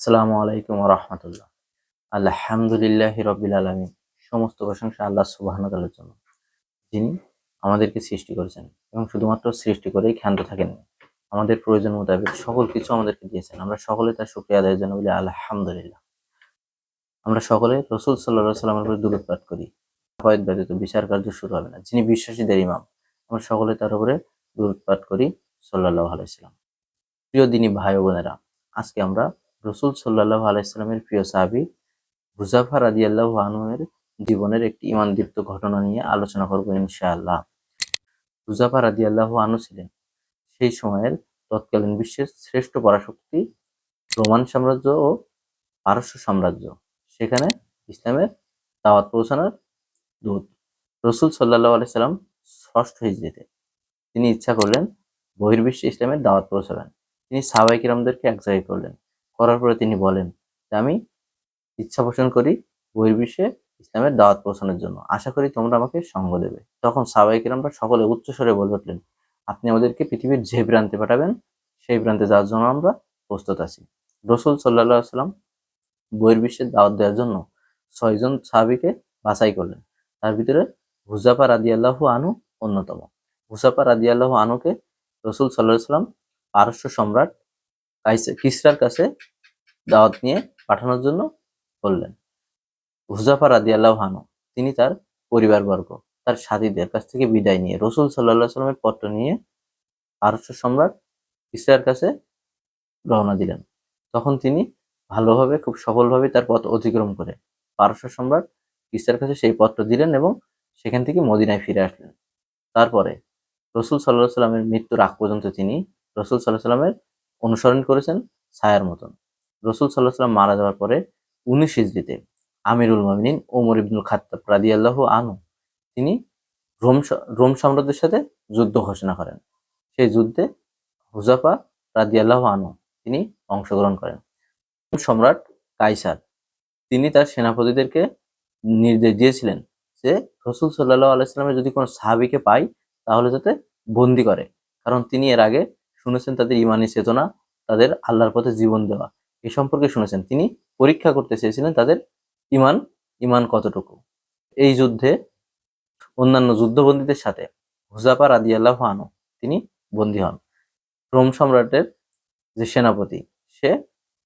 আসসালামু আলাইকুম রহমতুল্লাহ। আলহামদুলিল্লাহ রবিল আলমিন। সমস্ত প্রশংসা আল্লাহ সুবাহনের জন্য, যিনি আমাদেরকে সৃষ্টি করেছেন এবং শুধুমাত্র সৃষ্টি করেই ক্ষান্ত থাকেননি আমাদের প্রয়োজন মোতাবেক সকল কিছু আমাদেরকে দিয়েছেন। আমরা সকলে তার শুক্রিয়া আদায়ের জন্য বলি আলহামদুলিল্লাহ। আমরা সকলে রসুল সাল্লাহ সাল্লামের উপরে দূরত পাঠ করি। হয়ত ব্যতীত বিচার কার্য শুরু হবে না। যিনি বিশ্বাসীদের ইমাম, আমরা সকলে তার উপরে দূরত পাঠ করি সাল্লাহ আলাইসাল্লাম প্রিয় দিনী ভাই বোনেরা, আজকে আমরা রসুল সাল্লাহ আলাইস্লামের প্রিয় সাহাবি হুজাফা রাজি আল্লাহ আনুয়ের জীবনের একটি ইমানদীপ্ত ঘটনা নিয়ে আলোচনা করব ইনশাআল্লাহ। হুজাফা রাজি আল্লাহ আনু ছিলেন সেই সময়ের তৎকালীন বিশ্বের শ্রেষ্ঠ পরাশক্তি, রোমান সাম্রাজ্য ও পারস্য সাম্রাজ্য। সেখানে ইসলামের দাওয়াত পৌঁছানোর দূত রসুল সাল্লাহ আলাইসাল্লাম ষষ্ঠ হিজড়িতে। তিনি ইচ্ছা করলেন বহির্বিশ্বে ইসলামের দাওয়াত পৌঁছাবেন। তিনি সাহাবাই কিরামদেরকে এক জায়গায় করলেন। করার পরে তিনি বলেন যে, আমি ইচ্ছা পোষণ করি বহির্বিশ্বে ইসলামের দাওয়াত পৌঁছানোর জন্য। আশা করি তোমরা আমাকে সঙ্গ দেবে। তখন সাবাই কিরামরা সকলে উচ্চস্বরে বলে উঠলেন, আপনি আমাদেরকে পৃথিবীর যে প্রান্তে পাঠাবেন, সেই প্রান্তে যাওয়ার জন্য আমরা প্রস্তুত আছি। রসুল সাল্লাহ সাল্লাম বহির্বিশ্বের দাওয়াত দেওয়ার জন্য ছয়জন সাহাবিকে বাছাই করলেন। তার ভিতরে হুজাফা রাদিয়াল্লাহু আনু অন্যতম। হুসাফা রাদিয়াল্লাহু আনুকে রসুল সাল্লাহ সাল্লাম পারস্য সম্রাট কাইসে কিসরার কাছে দাওয়াত নিয়ে পাঠানোর জন্য বললেন। হুজাফা রাদি আল্লাহানু তিনি তার পরিবারবর্গ, তার সাথীদের কাছ থেকে বিদায় নিয়ে রসুল সাল্লাহ সাল্লামের পত্র নিয়ে পারস্য সম্রাট কিসরার কাছে রওনা দিলেন। তখন তিনি ভালোভাবে, খুব সফলভাবে তার পথ অতিক্রম করে পারস্য সম্রাট কিসরার কাছে সেই পত্র দিলেন এবং সেখান থেকে মদিনায় ফিরে আসলেন। তারপরে রসুল সাল্লাহ সাল্লামের মৃত্যুর আগ পর্যন্ত তিনি রসুল সাল্লাহ সাল্লামের অনুসরণ করেছেন ছায়ার মতন। রসুল সাল্লাহ সাল্লাম মারা যাওয়ার পরে উনিশ ইজরিতে আমিরুল মামিনিন ওমর ইবনুল খাত্তাব রাদিয়াল্লাহ আনু তিনি রোম রোম সাম্রাজ্যের সাথে যুদ্ধ ঘোষণা করেন। সেই যুদ্ধে হুজাফা রাদিয়াল্লাহ আনু তিনি অংশগ্রহণ করেন। সম্রাট কাইসার তিনি তার সেনাপতিদেরকে নির্দেশ দিয়েছিলেন যে রসুল সাল্লাহ আলাইস্লামের যদি কোনো সাহাবিকে পাই তাহলে যাতে বন্দি করে। কারণ তিনি এর আগে শুনেছেন তাদের ইমানি চেতনা, তাদের আল্লাহর পথে জীবন দেওয়া। এ সম্পর্কে শুনেছেন। তিনি পরীক্ষা করতে চেয়েছিলেন তাদের ইমান ইমান কতটুকু? এই যুদ্ধে অন্যান্য যুদ্ধবন্দীদের সাথে হুজাফা রাদি আল্লাহ আনু তিনি বন্দী হন। রোম সম্রাটের যে সেনাপতি, সে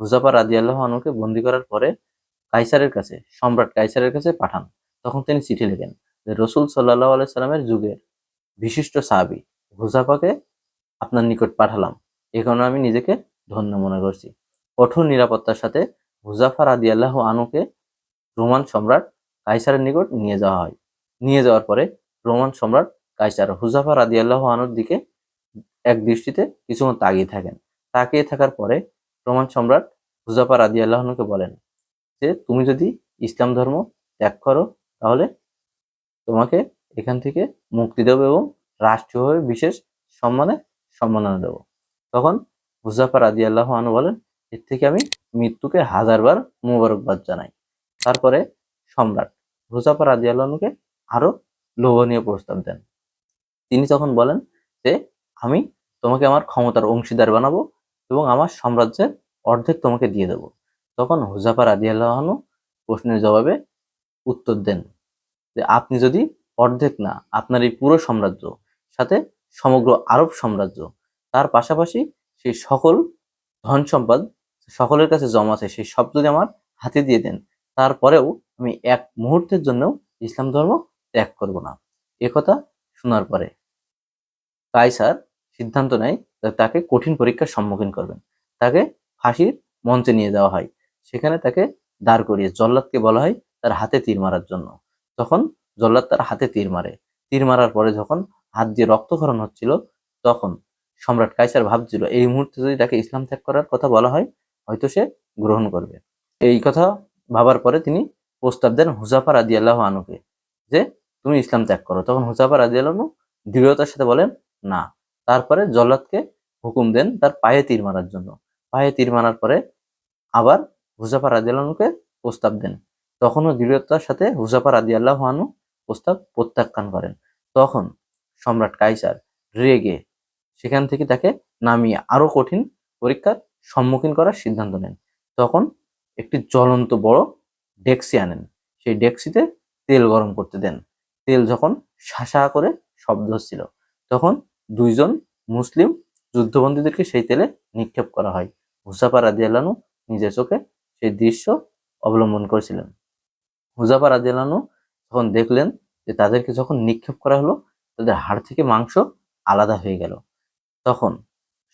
হুজাফা রাদি আল্লাহ আনুকে বন্দী করার পরে কাইসারের কাছে, সম্রাট কাইসারের কাছে পাঠান। তখন তিনি চিঠি লেখেন যে, রসুল সাল্লাহ আলাই সাল্লামের যুগের বিশিষ্ট সাহাবি হুজাফাকে আপনার নিকট পাঠালাম। এ কারণে আমি নিজেকে ধন্য মনে করছি। কঠোর নিরাপত্তার সাথে মুজাফার আদি আল্লাহ আনুকে রোমান সম্রাট কাইসারের নিকট নিয়ে যাওয়া হয়। নিয়ে যাওয়ার পরে রোমান সম্রাট কাইসার হুজাফার আদি আল্লাহ আনুর দিকে এক দৃষ্টিতে কিছুক্ষণ তাকিয়ে থাকেন। তাকিয়ে থাকার পরে রোমান সম্রাট হুজাফার আদি আল্লাহনুকে বলেন যে তুমি যদি ইসলাম ধর্ম ত্যাগ করো, তাহলে তোমাকে এখান থেকে মুক্তি দেবো এবং রাষ্ট্রীয়ভাবে বিশেষ সম্মানে সম্মাননা দেব। তখন মুজাফার আদি আল্লাহ আনু বলেন এর থেকে আমি মৃত্যুকে হাজারবার মুবারকবাদ জানাই। তারপরে সম্রাট মুজাফার আদি আল্লাহকে আরও লোভনীয় প্রস্তাব দেন। তিনি তখন বলেন যে, আমি তোমাকে আমার ক্ষমতার অংশীদার বানাবো এবং আমার সাম্রাজ্যের অর্ধেক তোমাকে দিয়ে দেব। তখন হুজাফার আদি আল্লাহনু প্রশ্নের জবাবে উত্তর দেন যে, আপনি যদি অর্ধেক না, আপনার এই পুরো সাম্রাজ্য, সাথে সমগ্র আরব সাম্রাজ্য, তার পাশাপাশি সেই সকল ধন সম্পদ সকলের কাছে জমা আছে সেই সব যদি আমার হাতে দিয়ে দেন, তারপরেও আমি এক মুহূর্তের জন্যও ইসলাম ধর্ম ত্যাগ করব না। কথা শোনার পরে কাইসার সিদ্ধান্ত নেয় তাকে কঠিন পরীক্ষার সম্মুখীন করবেন। তাকে ফাঁসির মঞ্চে নিয়ে যাওয়া হয়। সেখানে তাকে দাঁড় করিয়ে জল্লাদকে বলা হয় তার হাতে তীর মারার জন্য। তখন জল্লাদ তার হাতে তীর মারে। তীর মারার পরে যখন হাত দিয়ে রক্তক্ষরণ হচ্ছিল, তখন সম্রাট কাইসার ভাবছিল, এই মুহূর্তে যদি তাকে ইসলাম ত্যাগ করার কথা বলা হয় হয়তো সে গ্রহণ করবে। এই কথা ভাবার পরে তিনি প্রস্তাব দেন হুজাফা রাজি আল্লাহ আনুকে যে, তুমি ইসলাম ত্যাগ করো। তখন হুজাফা রাজি আল্লাহ দৃঢ়তার সাথে বলেন, না। তারপরে জল্লাদকে হুকুম দেন তার পায়ে তীর মারার জন্য। পায়ে তীর মারার পরে আবার হুজাফা রাজি আল্লাহকে প্রস্তাব দেন। তখনও দৃঢ়তার সাথে হুজাফা রাজি আল্লাহ আনু প্রস্তাব প্রত্যাখ্যান করেন। তখন সম্রাট কাইসার রেগে সেখান থেকে তাকে নামিয়ে আরও কঠিন পরীক্ষার সম্মুখীন করার সিদ্ধান্ত নেন। তখন একটি জ্বলন্ত বড় ডেক্সি আনেন। সেই ডেক্সিতে তেল গরম করতে দেন। তেল যখন শাসা করে শব্দ হচ্ছিল, তখন দুইজন মুসলিম যুদ্ধবন্দীদেরকে সেই তেলে নিক্ষেপ করা হয়। হুসাফা রাদিয়াল্লাহু নিজের চোখে সেই দৃশ্য অবলম্বন করেছিলেন। হুজাফা রাদিয়াল্লাহু যখন দেখলেন যে তাদেরকে যখন নিক্ষেপ করা হলো, তাদের হাড় থেকে মাংস আলাদা হয়ে গেল। তখন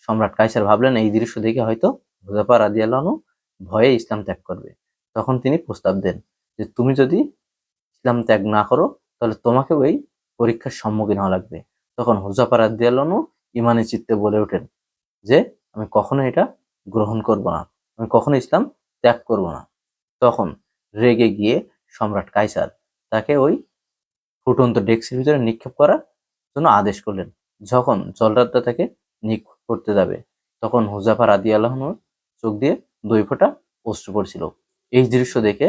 সম্রাট কাইসার ভাবলেন, এই দৃশ্য দেখে হয়তো হুজাফা রাদিয়াল্লাহু ভয়ে ইসলাম ত্যাগ করবে। তখন তিনি প্রস্তাব দেন যে, তুমি যদি ইসলাম ত্যাগ না করো, তাহলে তোমাকেও এই পরীক্ষার সম্মুখীন হওয়া লাগবে। তখন হুজাফা রাদিয়াল্লাহু ইমানি চিত্তে বলে ওঠেন যে, আমি কখনো এটা গ্রহণ করব না। আমি কখনো ইসলাম ত্যাগ করব না। তখন রেগে গিয়ে সম্রাট কাইসার তাকে ওই ফুটন্ত ডেস্কের ভিতরে নিক্ষেপ করার জন্য আদেশ করলেন। যখন জলরাতটা তাকে নিক্ষেপ করতে যাবে। তখন হুজাফা রাদি আল্লাহনুর চোখ দিয়ে দুই ফোঁটা অশ্রু পড়ছিল। এই দৃশ্য দেখে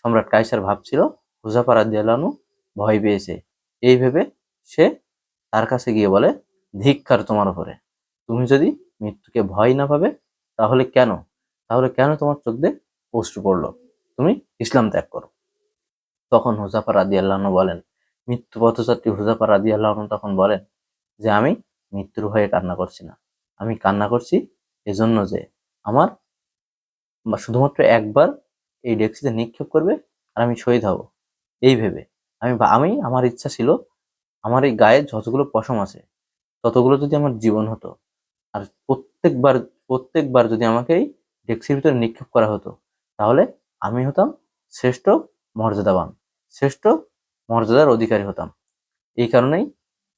সম্রাট কাইসার ভাবছিল হুজাফা রাদি আল্লাহনু ভয় পেয়েছে। এই ভেবে সে তার কাছে গিয়ে বলে ধিক্ষার তোমার উপরে। তুমি যদি মৃত্যুকে ভয় না পাবে, তাহলে কেন? তাহলে কেন তোমার চোখ দিয়ে অশ্রু পড়ল? তুমি ইসলাম ত্যাগ করো। তখন হুজাফা রাদি আল্লাহন বলেন মৃত্যু পথযাত্রী হুজাফা রাদি আল্লাহন তখন বলেন যে, আমি মৃত্যুর ভয়ে কান্না করছি না। আমি কান্না করছি এজন্য যে আমার শুধুমাত্র একবার এই ডেক্সিতে নিক্ষেপ করবে আর আমি শহীদ হব। এই ভেবে আমি আমি, আমার ইচ্ছা ছিল আমার এই গায়ে যতগুলো পশম আছে, ততগুলো যদি আমার জীবন হতো আর প্রত্যেকবার প্রত্যেকবার যদি আমাকে এই ডেক্সির ভিতরে নিক্ষেপ করা হতো, তাহলে আমি হতাম শ্রেষ্ঠ মর্যাদাবান, শ্রেষ্ঠ মর্যাদার অধিকারী হতাম। এই কারণেই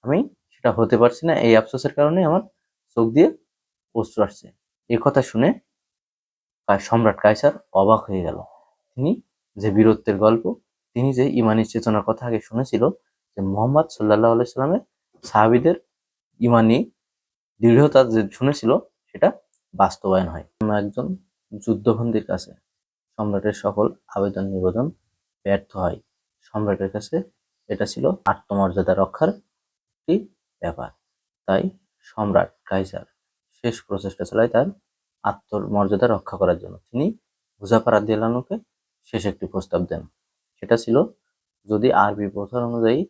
আমি সেটা হতে পারছি না, এই আফসোসের কারণে আমার চোখ দিয়ে অশ্রু আসছে। এই কথা শুনে সম্রাট কায়সার অবাক হয়ে গেল। তিনি যে বীরত্বের গল্প, তিনি যে ইমানি চেতনার কথা আগে শুনেছিল, যে মোহাম্মদ সাল্লাহ আলাইসাল্লামের সাহাবিদের ইমানি দৃঢ়তা যে শুনেছিল, সেটা বাস্তবায়ন হয়। অন্য একজন যুদ্ধবন্দির কাছে সম্রাটের সকল আবেদন নিবেদন ব্যর্থ হয়। সম্রাটের কাছে এটা ছিল আত্মমর্যাদা রক্ষার একটি ব্যাপার। তাই সম্রাট কাইজার শেষ প্রচেষ্টা চালায় তার আত্মমর্যাদা রক্ষা করার জন্য। তিনি মুজাফার আদিয়ালানুকে শেষ একটি প্রস্তাব দেন। সেটা ছিল, যদি আরবি প্রথার অনুযায়ী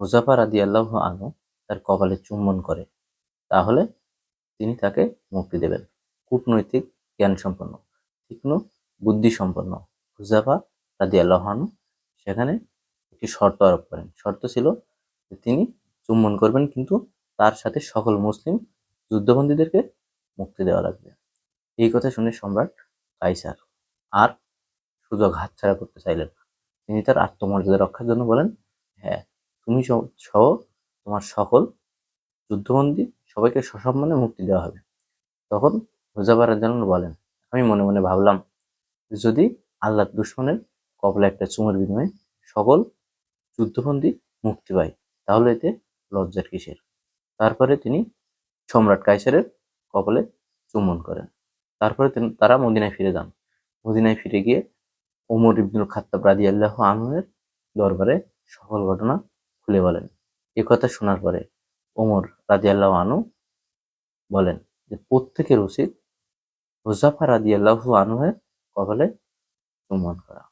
মুজাফার আদি আল্লাহ আনু তার কপালে চুম্বন করে, তাহলে তিনি তাকে মুক্তি দেবেন। কূটনৈতিক জ্ঞান সম্পন্ন তীক্ষ্ণ বুদ্ধি সম্পন্ন হুজাফা রাদি আল্লাহানু সেখানে একটি শর্ত আরোপ করেন। শর্ত ছিল যে তিনি চুম্বন করবেন, কিন্তু তার সাথে সকল মুসলিম যুদ্ধবন্দীদেরকে মুক্তি দেওয়া লাগবে এই কথা শুনে সম্রাট কাইসার আর সুযোগ হাতছাড়া করতে চাইলেন। তিনি তার আত্মমর্যাদা রক্ষার জন্য বলেন হ্যাঁ তুমি সহ- তোমার সকল যুদ্ধবন্দী সবাইকে সসম্মানে মুক্তি দেওয়া হবে তখন মুজাফার রাদিয়াল্লাহু বলেন, আমি মনে মনে ভাবলাম যদি আল্লাহর দুশ্মনের কবলে একটা চুমুর বিনিময়ে সকল যুদ্ধবন্দী মুক্তি পায়, তাহলে এতে লজ্জার কিসের? তারপরে তিনি সম্রাট কাইসারের কবলে চুম্বন করেন। তারপরে তিনি- তারা মদিনায় ফিরে যান। মদিনায় ফিরে গিয়ে ওমর ইবনুল খাত্তাব রাদিয়াল্লাহু আনহুর দরবারে সকল ঘটনা খুলে বলেন। এ কথা শোনার পরে ওমর রাজি আল্লাহ আনু বলেন যে, প্রত্যেকের উচিত হুজাফা রাদিয়াল্লাহু আনহুর কপালে চুম্বন করা।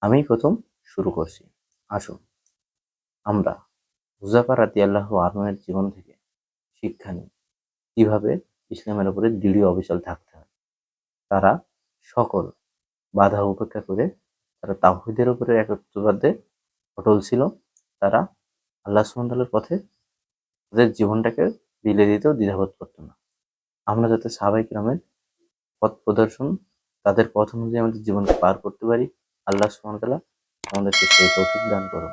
আমি প্রথম শুরু করছি। আসুন, আমরা হুজাফা রাদিয়াল্লাহু আনহুর জীবন থেকে শিক্ষা নিই কীভাবে? ইসলামের উপরে দৃঢ় অবিচল থাকতে হয়। তারা সকল বাধা উপেক্ষা করে তারা তাওহিদের উপরে একত্রবাদে অটল ছিল। তারা আল্লাহ সুমতালের পথে তাদের জীবনটাকে বিলে দিতেও দ্বিধাবোধ করতো না। আমরা যাতে সাহাবাই গ্রামের পথ প্রদর্শন, তাদের পথ অনুযায়ী আমাদের জীবনকে পার করতে পারি, আল্লাহ সুমতাল্লাহ আমাদেরকে সেই তৌফিক দান করুন।